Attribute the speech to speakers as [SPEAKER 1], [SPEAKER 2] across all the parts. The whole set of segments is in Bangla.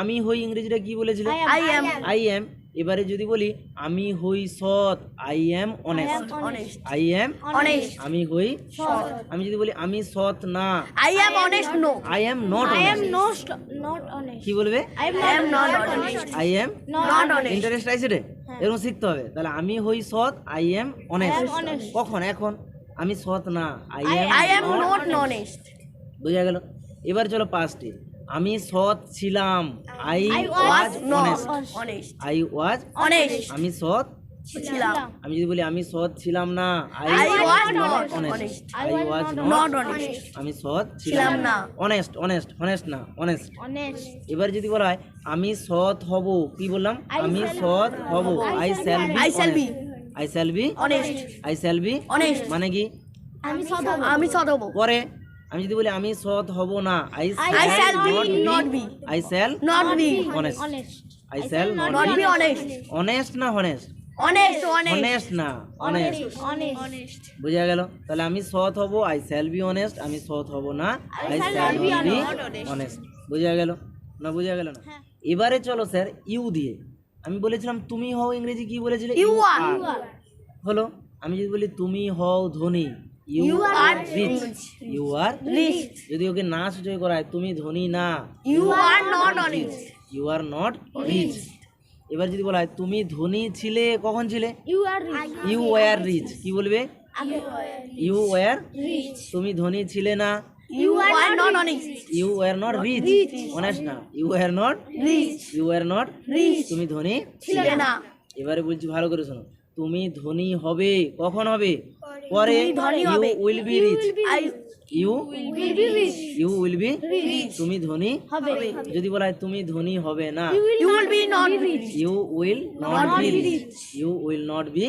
[SPEAKER 1] আমি হই ইংরেজিটা কি বলেছিলে
[SPEAKER 2] আই am
[SPEAKER 1] আই এম এবারে যদি বলি আমি হই সৎ I am honest I am
[SPEAKER 2] Honest.
[SPEAKER 1] আমি হই আমি যদি বলি আমি সৎ না
[SPEAKER 2] I am honest. No.
[SPEAKER 1] I am not
[SPEAKER 3] not not honest.
[SPEAKER 1] কি বলবে
[SPEAKER 2] I am not honest.
[SPEAKER 1] I am
[SPEAKER 2] not honest.
[SPEAKER 1] Interest আছে রে এরকম শিখতে হবে তাহলে আমি হই সৎ আই এম অনেস্ট কখন এখন আমি সৎ না I am
[SPEAKER 2] I am not honest.
[SPEAKER 1] বোঝা গেল এবার চলো পাঁচটি আমি সৎ ছিলাম I was honest I was
[SPEAKER 2] Honest.
[SPEAKER 1] আমি সৎ
[SPEAKER 2] ছিলাম।
[SPEAKER 1] আমি যদি বলি আমি সৎ ছিলাম না I
[SPEAKER 2] was
[SPEAKER 1] not honest I was not
[SPEAKER 2] honest.
[SPEAKER 1] আমি সৎ
[SPEAKER 2] ছিলাম না।
[SPEAKER 1] অনেস্ট অনেস্ট অনেস্ট না অনেস্ট. এবার যদি বলা হয় আমি সৎ হব কি বললাম আমি সৎ হব I shall be
[SPEAKER 2] I shall be
[SPEAKER 1] I shall be
[SPEAKER 2] honest
[SPEAKER 1] I shall be
[SPEAKER 2] Honest.
[SPEAKER 1] মানে কি
[SPEAKER 3] আমি সৎ হব।
[SPEAKER 2] আমি সৎ হব।
[SPEAKER 1] পরে আমি যদি বলি আমি সৎ হব না I
[SPEAKER 2] I shall be not be.
[SPEAKER 1] I shall
[SPEAKER 2] Not be.
[SPEAKER 1] Honest I shall
[SPEAKER 2] Not
[SPEAKER 1] not
[SPEAKER 2] be honest.
[SPEAKER 1] Honest না হনেস্ট
[SPEAKER 2] Honest. Honest.
[SPEAKER 1] অনেস্ট না অনেস্ট. বুঝা গেল তাহলে আমি সৎ হব আই শ্যাল বি অনেস্ট আমি সৎ হব না আই শ্যাল বি অনেস্ট বুঝা গেল না বুঝা গেল না এবারে চলো স্যার ইউ দিয়ে। আমি বলেছিলাম তুমি হও ইংরেজি কি বলেছিলে?
[SPEAKER 2] You are.
[SPEAKER 1] হলো? আমি যদি বলি তুমি হও ধনী। You are rich you are
[SPEAKER 2] Rich.
[SPEAKER 1] যদি ওকে না সূচয় করায় তুমি ধনী না।
[SPEAKER 2] You are not honest.
[SPEAKER 1] You are not rich এবার যদি বলা হয় তুমি ধনী ছিলে কখন ছিলে?
[SPEAKER 3] You are rich.
[SPEAKER 1] You were rich কি বলবে? You were
[SPEAKER 3] rich.
[SPEAKER 1] তুমি ধনী ছিলে না।
[SPEAKER 2] You are not honest.
[SPEAKER 1] You were not rich honest না. You were not
[SPEAKER 2] Rich.
[SPEAKER 1] You were not
[SPEAKER 2] Rich.
[SPEAKER 1] তুমি ধনী
[SPEAKER 2] ছিলে না।
[SPEAKER 1] এবারে বলছি ভালো করে শোনো। তুমি ধনী হবে। কখন হবে? পরে you. Will be rich you
[SPEAKER 3] will be
[SPEAKER 1] you will be তুমি ধনী
[SPEAKER 3] হবে।
[SPEAKER 1] যদি বলা হয় তুমি ধনী হবে না।
[SPEAKER 2] You will be not rich.
[SPEAKER 1] You will not be rich you will not be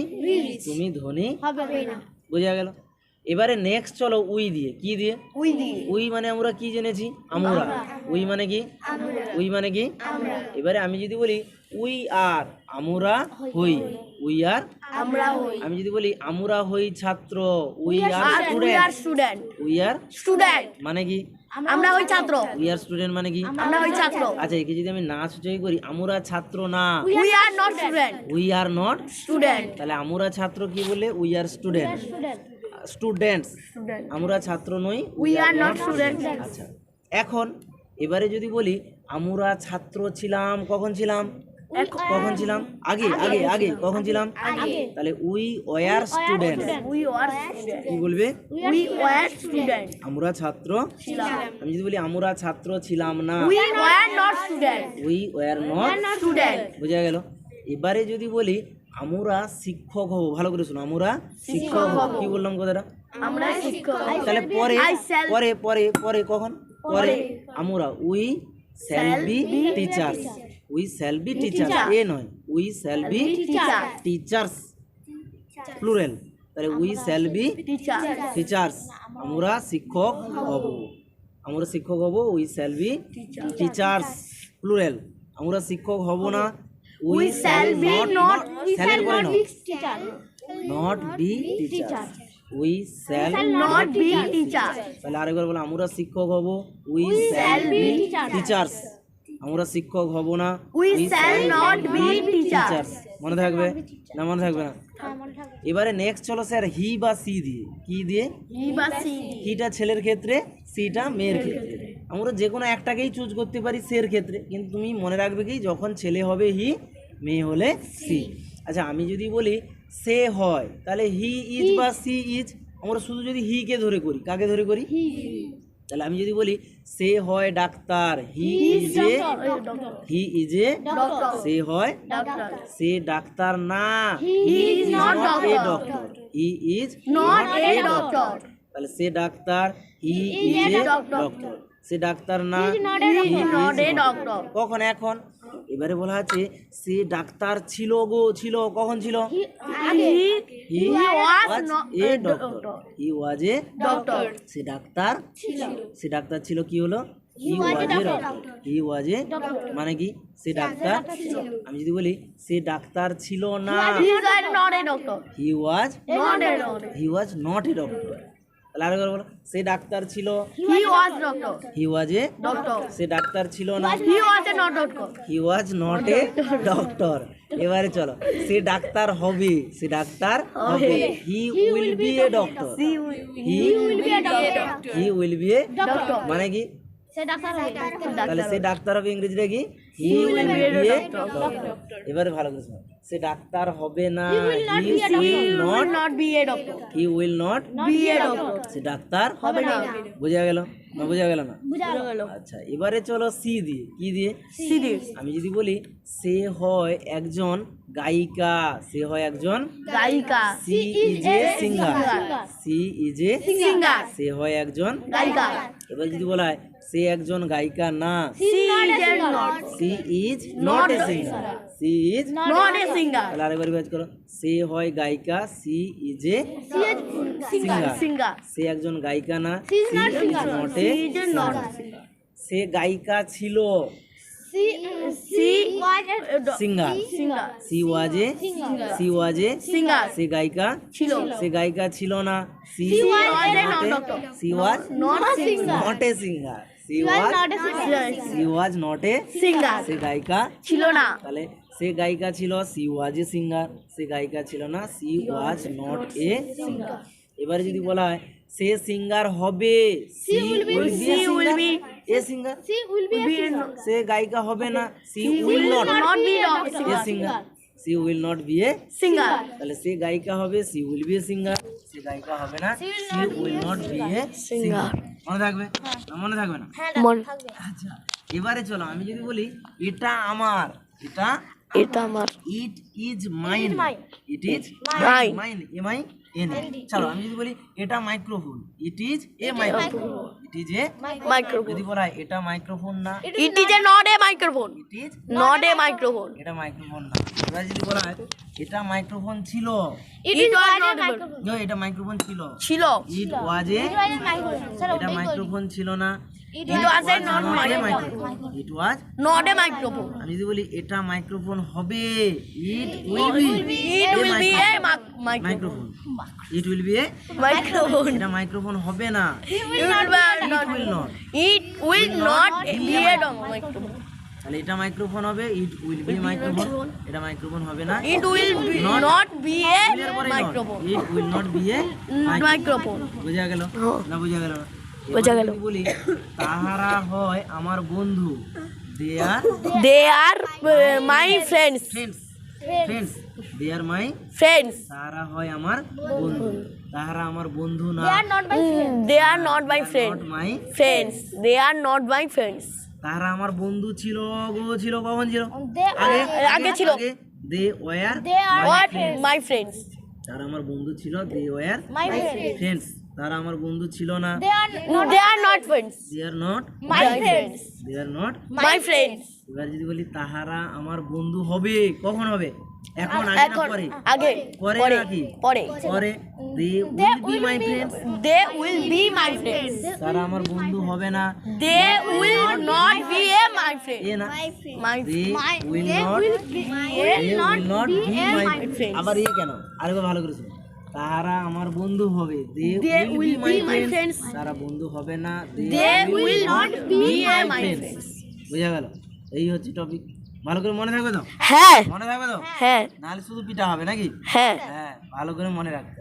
[SPEAKER 1] তুমি ধনী
[SPEAKER 3] হবে না।
[SPEAKER 1] বোঝা গেল? এবারে নেক্সট চলো উই দিয়ে। কি দিয়ে?
[SPEAKER 2] We did.
[SPEAKER 1] উই মানে আমরা কি জেনেছি? আমরা। উই মানে কি? উই মানে কি? এবারে আমি যদি বলি উই আর আমরা হই। উই আর
[SPEAKER 2] আমরা হই।
[SPEAKER 1] আমি যদি বলি আমরা হই ছাত্র we are
[SPEAKER 2] are
[SPEAKER 1] student we are
[SPEAKER 2] student
[SPEAKER 1] মানে কি?
[SPEAKER 2] আমরা হই ছাত্র।
[SPEAKER 1] উই আর স্টুডেন্ট মানে কি?
[SPEAKER 2] আমরা হই ছাত্র।
[SPEAKER 1] আচ্ছা একে যদি আমি না সূচয় করি আমরা ছাত্র না।
[SPEAKER 2] We are not student.
[SPEAKER 1] We are not
[SPEAKER 2] student
[SPEAKER 1] তাহলে আমরা ছাত্র কি বলে? We are student students
[SPEAKER 2] Student.
[SPEAKER 1] আমরা ছাত্র নই
[SPEAKER 2] উই আর নট স্টুডেন্ট
[SPEAKER 1] আচ্ছা এখন এবারে যদি বলি আমরা ছাত্র ছিলাম কখন ছিলাম? কখন ছিলাম? আগে আগে আগে কখন ছিলাম? তাহলে উই ওয়ার স্টুডেন্ট
[SPEAKER 2] are
[SPEAKER 1] কি বলবে?
[SPEAKER 2] Were student.
[SPEAKER 1] আমরা ছাত্র আমি যদি বলি আমরা ছাত্র ছিলাম না।
[SPEAKER 2] We were not student.
[SPEAKER 1] We were not
[SPEAKER 2] Student.
[SPEAKER 1] বোঝা গেল? এবারে যদি বলি আমরা শিক্ষক হব। ভালো করে শোনো আমরা শিক্ষক হব। কি বললাম কথাটা?
[SPEAKER 2] আমরা শিক্ষক।
[SPEAKER 1] তাহলে পরে পরে পরে পরে কখন? পরে। আমরা we shall be teachers we shall be teachers a নয়. We shall be teachers plural তাহলে উই শ্যাল বি. টিচার্স আমরা শিক্ষক হব। আমরা শিক্ষক হব we shall be teachers plural আমরা শিক্ষক হব না।
[SPEAKER 2] We shall be not-
[SPEAKER 1] শ্যালের পরে not. Not be teacher we shall
[SPEAKER 2] Not be teacher.
[SPEAKER 1] তাহলে আরেকবার বলো আমরা শিক্ষক হব উই শ্যাল বি টিচার্স আমরা শিক্ষক হব না।
[SPEAKER 2] Shall not be teacher.
[SPEAKER 1] Teachers মনে থাকবে? না মনে থাকবে না।
[SPEAKER 3] হ্যাঁ।
[SPEAKER 1] এবারে নেক্সট চলো স্যার হি বা সি দিয়ে। কি দিয়ে?
[SPEAKER 2] He was he.
[SPEAKER 1] হিটা ছেলের ক্ষেত্রে সিটা মেয়ের ক্ষেত্রে। আমরা যে কোনো একটাকেই চুজ করতে পারি সের ক্ষেত্রে। কিন্তু তুমি মনে রাখবে কি যখন ছেলে হবে হি মেয়ে হলে সি আচ্ছা আমি যদি বলি সে হয় তাহলে হি ইজ বা সি ইজ আমরা শুধু যদি হি কে ধরে করি কাকে ধরে করি? তাহলে আমি যদি বলি সে হয় doctor he is a he is a সে হয় সে ডাক্তার না।
[SPEAKER 2] He is not
[SPEAKER 1] a doctor he is
[SPEAKER 2] not a doctor
[SPEAKER 1] তাহলে সে ডাক্তার হি ইজ এ ডক্টর সে ডাক্তার না
[SPEAKER 2] he is not a doctor
[SPEAKER 1] কখন এখন? এবারে বলা আছে সে ডাক্তার ছিল গো ছিল। কখন ছিল? He was a doctor. সে ডাক্তার সে ডাক্তার ছিল কি হলো? হি was a doctor. He was এ মানে কি? সে ডাক্তার আমি যদি বলি সে ডাক্তার ছিল না. He was he was not a doctor. তাহলে আরেকবার বলো সে ডাক্তার ছিল?
[SPEAKER 2] He was doctor.
[SPEAKER 1] He was a
[SPEAKER 2] Doctor.
[SPEAKER 1] সে ডাক্তার ছিল না?
[SPEAKER 2] He was a not doctor.
[SPEAKER 1] He was not a doctor এবারে চলো সে ডাক্তার হবে সে ডাক্তার হবে। He will be a doctor he he will be a
[SPEAKER 2] Doctor.
[SPEAKER 1] মানে কি?
[SPEAKER 3] সে ডাক্তার হবে।
[SPEAKER 1] তাহলে সে ডাক্তার হবে ইংরেজিটা কি? He will be a doctor এবারে ভালো করে শোনো সে ডাক্তার হবে না he will not
[SPEAKER 2] Will not be a doctor.
[SPEAKER 1] He will not
[SPEAKER 2] Be a doctor.
[SPEAKER 1] সে ডাক্তার
[SPEAKER 2] হবে না।
[SPEAKER 1] বোঝা গেল? না বোঝা গেল না?
[SPEAKER 3] বুঝা গেল।
[SPEAKER 1] আচ্ছা এবারে চলো সি দিয়ে। কি দিয়ে?
[SPEAKER 2] Serious.
[SPEAKER 1] আমি যদি বলি সে হয় একজন গায়িকা। সে হয় একজন
[SPEAKER 2] গায়িকা।
[SPEAKER 1] She is a singer. She is a
[SPEAKER 2] singer.
[SPEAKER 1] সে হয় একজন
[SPEAKER 2] গায়িকা।
[SPEAKER 1] এবার যদি বলা হয় সে একজন গায়িকা না
[SPEAKER 2] she is not
[SPEAKER 1] she is not a singer. She is
[SPEAKER 2] not a singer
[SPEAKER 1] তাহলে আরেকবার রিভাইজ করো। সে হয় গায়িকা সি ইজ এ সিঙ্গার সে একজন গায়িকা না she is not a
[SPEAKER 2] not
[SPEAKER 1] সে গায়িকা ছিল। Singer. She was she was a সে গায়িকা
[SPEAKER 2] ছিল।
[SPEAKER 1] সে গায়িকা ছিল না। She was not a singer she was she was not a
[SPEAKER 2] singer
[SPEAKER 1] সে গায়িকা
[SPEAKER 2] ছিল না।
[SPEAKER 1] তাহলে সে গায়িকা ছিল সি ওয়াজ এ সিঙ্গার। সে গায়িকা ছিল না she was not a singer. এবারে যদি বলা হয় সে সিঙ্গার হবে? She will be a singer?
[SPEAKER 3] She will be
[SPEAKER 1] সে গায়িকা হবে না she will not
[SPEAKER 2] a
[SPEAKER 1] a singer. She will not be a
[SPEAKER 2] singer.
[SPEAKER 1] তাহলে সে গায়িকা হবে she will be a singer. সে গায়িকা হবে না she will not be a singer. মনে থাকবে? না মনে থাকবে না?
[SPEAKER 2] মনে
[SPEAKER 1] আচ্ছা এবারে চলো আমি যদি বলি এটা আমার এটা
[SPEAKER 2] এটা আমার
[SPEAKER 1] it is mine it is
[SPEAKER 2] mind
[SPEAKER 1] mine M I N চলো আমি যদি বলি এটা microphone it is a microphone it is a
[SPEAKER 2] microphone.
[SPEAKER 1] যদি বলা হয় এটা মাইক্রোফোন না
[SPEAKER 2] it is a not a microphone.
[SPEAKER 1] It is
[SPEAKER 2] not a microphone.
[SPEAKER 1] এটা মাইক্রোফোন না। এবার যদি বলা হয় এটা মাইক্রোফোন ছিল।
[SPEAKER 2] It was not a
[SPEAKER 1] না, এটা মাইক্রোফোন ছিল।
[SPEAKER 2] ছিল।
[SPEAKER 1] ইট ওয়াজ এ এটা মাইক্রোফোন ছিল না।
[SPEAKER 2] It was a not microphone.
[SPEAKER 1] It was
[SPEAKER 2] not a microphone.
[SPEAKER 1] আমি যদি বলি এটা মাইক্রোফোন হবে it will be
[SPEAKER 2] will be a ma- microphone.
[SPEAKER 1] Microphone it will be a
[SPEAKER 2] microphone.
[SPEAKER 1] এটা মাইক্রোফোন হবে না। It will not
[SPEAKER 2] will not be. A dog microphone.
[SPEAKER 1] তাহলে এটা মাইক্রোফোন হবে ইট উইল বি মাইক্রোফোন এটা মাইক্রোফোন হবে না। Not
[SPEAKER 2] be a
[SPEAKER 1] এর পরে
[SPEAKER 2] microphone.
[SPEAKER 1] It will not be a বোঝা গেল? না বোঝা গেল?
[SPEAKER 2] বোঝা গেল।
[SPEAKER 1] বলি তাহারা হয় আমার বন্ধু they are
[SPEAKER 2] they are my friends.
[SPEAKER 1] Friends friends they are my
[SPEAKER 2] friends.
[SPEAKER 1] তাহারা হয় আমার বন্ধু। তাহারা আমার বন্ধু না।
[SPEAKER 2] They are not my
[SPEAKER 1] not
[SPEAKER 2] friends.
[SPEAKER 1] মাই
[SPEAKER 2] friends. they are not my friends.
[SPEAKER 1] তাহারা আমার বন্ধু ছিল গো ছিল কখন ছিল? আগে
[SPEAKER 2] আগে ছিল।
[SPEAKER 1] They were
[SPEAKER 2] my friends.
[SPEAKER 1] তারা আমার বন্ধু ছিল দে ওয়ার
[SPEAKER 3] মাই
[SPEAKER 1] ফ্রেন্ডস তারা আমার বন্ধু ছিল না।
[SPEAKER 3] They are
[SPEAKER 2] they are not
[SPEAKER 1] they are not
[SPEAKER 2] my friends.
[SPEAKER 1] They are not
[SPEAKER 2] my friends.
[SPEAKER 1] এবার যদি বলি তাহারা আমার বন্ধু হবে কখন হবে? এখন আগে না পরে?
[SPEAKER 2] আগে
[SPEAKER 1] পরে
[SPEAKER 2] পরে
[SPEAKER 1] নাকি?
[SPEAKER 2] পরে।
[SPEAKER 1] পরে। They will be my friends
[SPEAKER 2] they will be my friends.
[SPEAKER 1] তারা আমার বন্ধু হবে না।
[SPEAKER 2] they will not be a my friend.
[SPEAKER 1] A না।
[SPEAKER 2] My
[SPEAKER 1] they will not they will not be my. আবার এ কেন? আরেকবার ভালো করে তাহারা আমার বন্ধু হবে। They will be my friends তারা বন্ধু হবে না।
[SPEAKER 2] They will not be my
[SPEAKER 1] friends বুঝা গেল? এই হচ্ছে টপিক ভালো করে মনে থাকবে তো?
[SPEAKER 2] হ্যাঁ।
[SPEAKER 1] মনে থাকবে তো?
[SPEAKER 2] হ্যাঁ।
[SPEAKER 1] নাহলে শুধু পিটা হবে নাকি?
[SPEAKER 2] হ্যাঁ।
[SPEAKER 1] হ্যাঁ ভালো করে মনে রাখতে হবে।